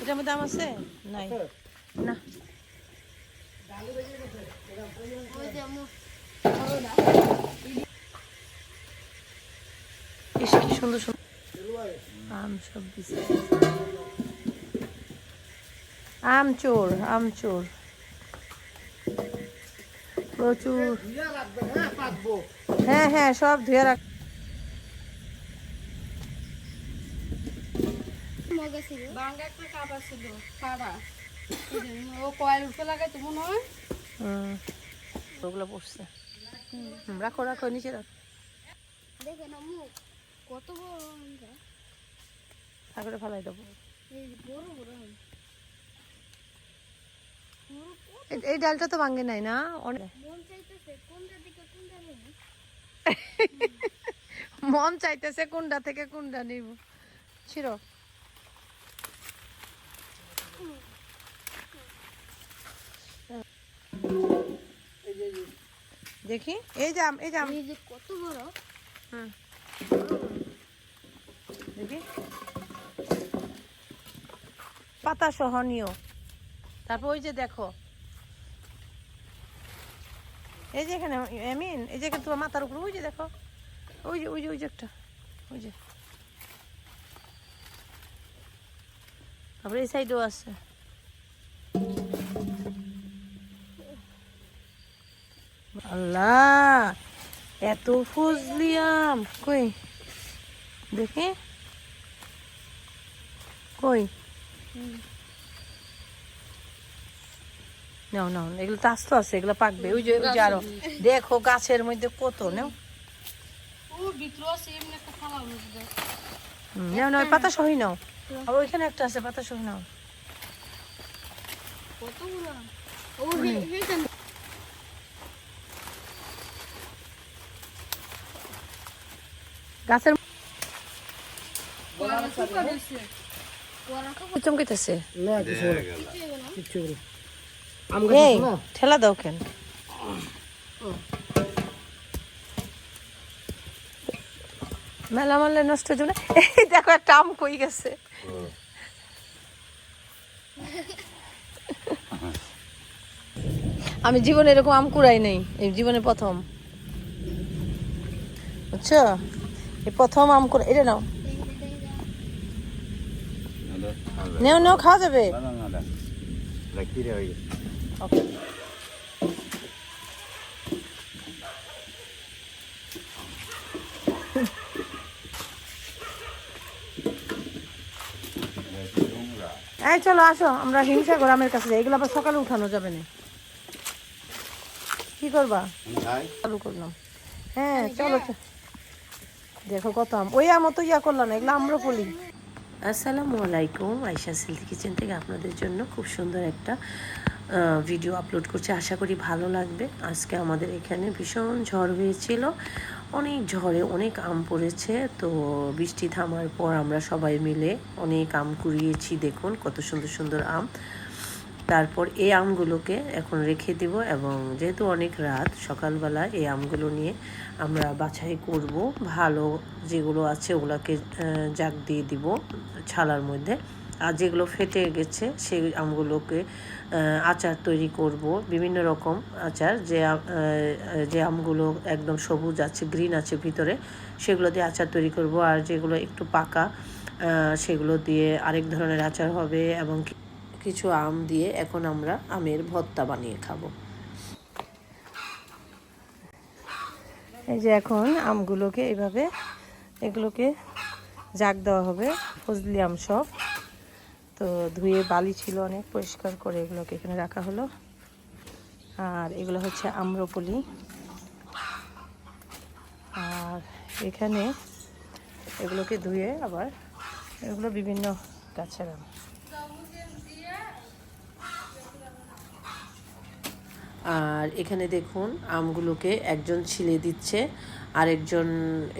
এটার মধ্যে আম আছে? নাই। না। কি সুন্দর সুন্দর। আম সব আম চোর আম চোর। প্রচুর। হ্যাঁ হ্যাঁ সব ধুয়ে রাখ বাঙ্গা একটা কারা ও কয়েল উঠে লাগাই তো মনে হয়। ওগুলো পড়ছে রাখো রাখো নিচে রাখো। কত বড় আমটা ফেলাই দেবো। এই বড় বড় এই- এই ডালটা তো ভাঙ্গে নাই না? অনেক মন মন চাইতেছে কোনটা থেকে কোনটা নিব। ছিল দেখি। এই আম এই যে কত বড়? হুম। দেখি। পাতা সহনীয়। তারপর ওই যে দেখো। এই যে এখানে এমিন এই যে তোমার মাথার উপর ওই যে দেখো। ওই যে ওই যে ওই যে একটা ওই যে। তারপরে এই সাইডেও আছে। আল্লাহ এত ফজলিয়াম কই? দেখি। কই? নাও নাও এগুলো তো আস্ত আছে এগুলো পাকবে। ওই যে ওই যে আরও। দেখো গাছের মধ্যে কত নাও। নাও নাও পাতা সহি নাও। আর ওইখানে একটা আছে পাতা সহি নাও। কত বড় আম? ও গাছের চমকেতেছে? ঠেলা দাও কেন? মেলা মারলে নষ্ট হয়ে যাবে এই দেখো একটা আম কই গেছে। আমি জীবনে এরকম আম কুড়াই নেই এই জীবনে প্রথম। বুঝছ? প্রথম আম কুড়াই এটা নাও। নেও নেও খাওয়া যাবে। ওকে এই চলো আসো। আমরা হিংসা গ্রামের কাছে যাই। এগুলো আবার সকালে উঠানো যাবে না। কি করবা? চালু করলাম। হ্যাঁ চলো। দেখো কত আম। ওই আমও তো ইয়া করলাম এগুলো আম্রপলি আসসালামু আলাইকুম আয়সা সিল্ক কিচেন থেকে আপনাদের জন্য খুব সুন্দর একটা ভিডিও আপলোড করছি। আশা করি ভালো লাগবে। আজকে আমাদের এখানে ভীষণ ঝড় হয়েছিল। অনেক ঝড়ে অনেক আম পড়েছে। তো বৃষ্টি থামার পর আমরা সবাই মিলে অনেক আম কুড়িয়েছি। দেখুন কত সুন্দর সুন্দর আম। তারপর এই আমগুলোকে এখন রেখে দিব এবং যেহেতু অনেক রাত, সকালবেলা এই আমগুলো নিয়ে আমরা বাছাই করব। ভালো যেগুলো আছে ওগুলোকে জাগ দিয়ে দিব ছালার মধ্যে। আর যেগুলো ফেটে গেছে সেই আমগুলোকে আচার তৈরি করব। বিভিন্ন রকম আচার যে যে আমগুলো একদম সবুজ আছে, গ্রিন আছে ভিতরে, সেগুলো দিয়ে আচার তৈরি করব। আর যেগুলো একটু পাকা সেগুলো দিয়ে আরেক ধরনের আচার হবে এবং কিছু আম দিয়ে এখন আমরা আমের ভর্তা বানিয়ে খাব। এই যে এখন আমগুলোকে এইভাবে এগুলোকে জাগ দেওয়া হবে, ফজলি আম সব। তো ধুয়ে বালি ছিল অনেক, পরিষ্কার করে এগুলোকে এখানে রাখা হলো। আর এগুলো হচ্ছে আম্রপলি। আর এখানে এগুলোকে ধুয়ে আবার এগুলো বিভিন্ন গাছের আম। আর এখানে দেখুন, আমগুলোকে একজন ছিলে দিচ্ছে, আরেকজন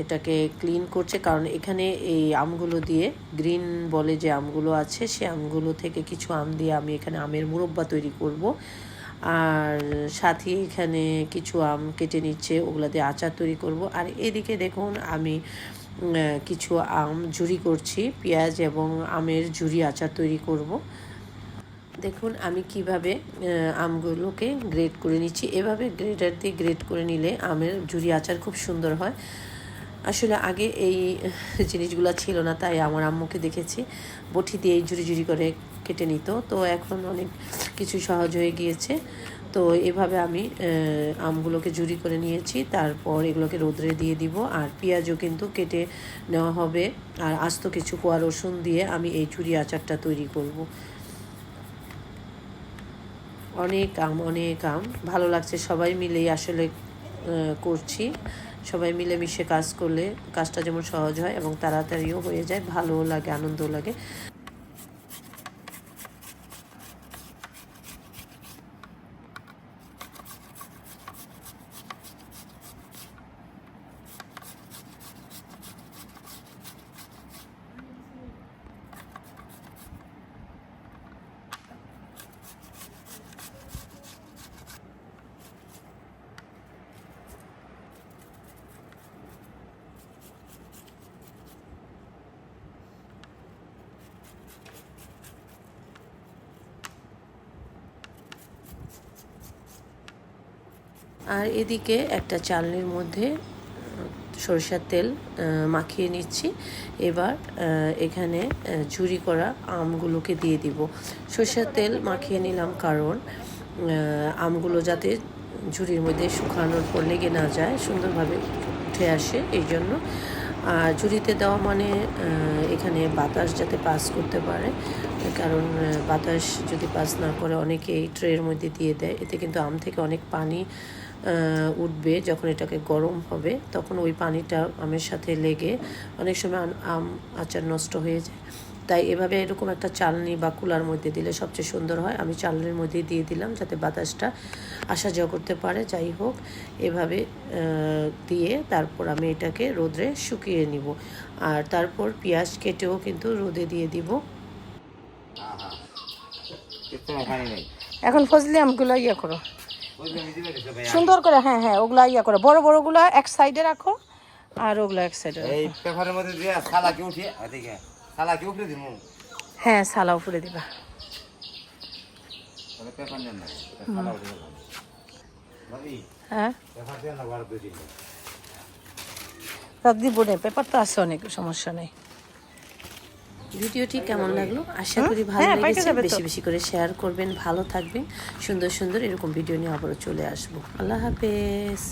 এটাকে ক্লিন করছে, কারণ এখানে এই আমগুলো দিয়ে গ্রিন বলে যে আমগুলো আছে, সে আমগুলো থেকে কিছু আম দিয়ে আমি এখানে আমের মুরব্বা তৈরি করব। আর সাথে এখানে কিছু আম কেটে নিচ্ছে, ওগুলা দিয়ে আচার তৈরি করব। আর এদিকে দেখুন, আমি কিছু আম ঝুরি করছি, পেঁয়াজ এবং আমের ঝুরি আচার তৈরি করব। দেখুন, আমি কীভাবে আমগুলোকে গ্রেড করে নিচ্ছি। এভাবে গ্রেডার দিয়ে গ্রেড করে নিলে আমের ঝুরি আচার খুব সুন্দর হয়। আসলে আগে এই জিনিসগুলো ছিল না, তাই আমার আম্মুকে দেখেছি। বটি দিয়ে ঝুরি ঝুরি করে কেটে নিত। তো এখন অনেক কিছু সহজ হয়ে গিয়েছে। তো এভাবে আমি আমগুলোকে ঝুরি করে নিয়েছি। তারপর এগুলোকে রোদ্রে দিয়ে দিব। আর পেঁয়াজও কিন্তু কেটে নেওয়া হবে। আর আস্ত কিছু কোয়া রসুন দিয়ে আমি এই ঝুরি আচারটা তৈরি করব। অনেক আম অনেক আম। ভালো লাগছে, সবাই মিলেই আসলে করছি। সবাই মিলেমিশে কাজ করলে, কাজটা যেমন সহজ হয় এবং তাড়াতাড়িও হয়ে যায়, ভালোও লাগে, আনন্দও লাগে। আর এদিকে একটা চালনির মধ্যে সরিষার তেল মাখিয়ে নিচ্ছি। এবার এখানে ঝুরি করা আমগুলোকে দিয়ে দিব। সরিষার তেল মাখিয়ে নিলাম কারণ আমগুলো যাতে ঝুড়ির মধ্যে শুকানোর পর লেগে না যায়, সুন্দরভাবে উঠে আসে এই জন্য। আর ঝুড়িতে দেওয়া মানে এখানে বাতাস যাতে পাস করতে পারে, কারণ বাতাস যদি পাস না করে অনেকে এই ট্রের মধ্যে দিয়ে দেয়। এতে কিন্তু আম থেকে অনেক পানি উঠবে যখন এটাকে গরম হবে তখন ওই পানিটা আমের সাথে লেগে অনেক সময় আম- আম আচার নষ্ট হয়ে যায়। তাই এভাবে এরকম একটা চালনি বা কুলার মধ্যে দিলে সবচেয়ে সুন্দর হয়। আমি চালনির মধ্যে দিয়ে দিলাম যাতে বাতাসটা আসা যাওয়া করতে পারে। যাই হোক এভাবে দিয়ে তারপর আমি এটাকে রোদ্রে শুকিয়ে নিব। আর তারপর পেঁয়াজ কেটেও কিন্তু রোদে দিয়ে দিব। এখন ফজলি আমগুলো ইয়ে করো। দিবে সুন্দর করে হ্যাঁ হ্যাঁ ওগুলা ইয়া করো। বড় বড়গুলা এক সাইডে রাখো আর ওগুলা এক সাইডে এই পেপারের মধ্যে দিয়ে সালাকে উঠিয়ে এদিকে সালাকে উপরে দিমু। হ্যাঁ সালা উপরে দিবা। তাহলে পেপার নেন না সালা গেল ভাবি হ্যাঁ? পেপার দিয়ে না বার দুই দিন। দিব নে পেপার তো আছে অনেক সমস্যা নেই। ভিডিওটি কেমন লাগল? আশা করি ভালো হ্যাঁ, লেগেছে। বেশি বেশি করে শেয়ার করবেন ভালো থাকবেন। সুন্দর সুন্দর এরকম ভিডিও নিয়ে আবারও চলে আসব। আল্লাহ হাফেজ।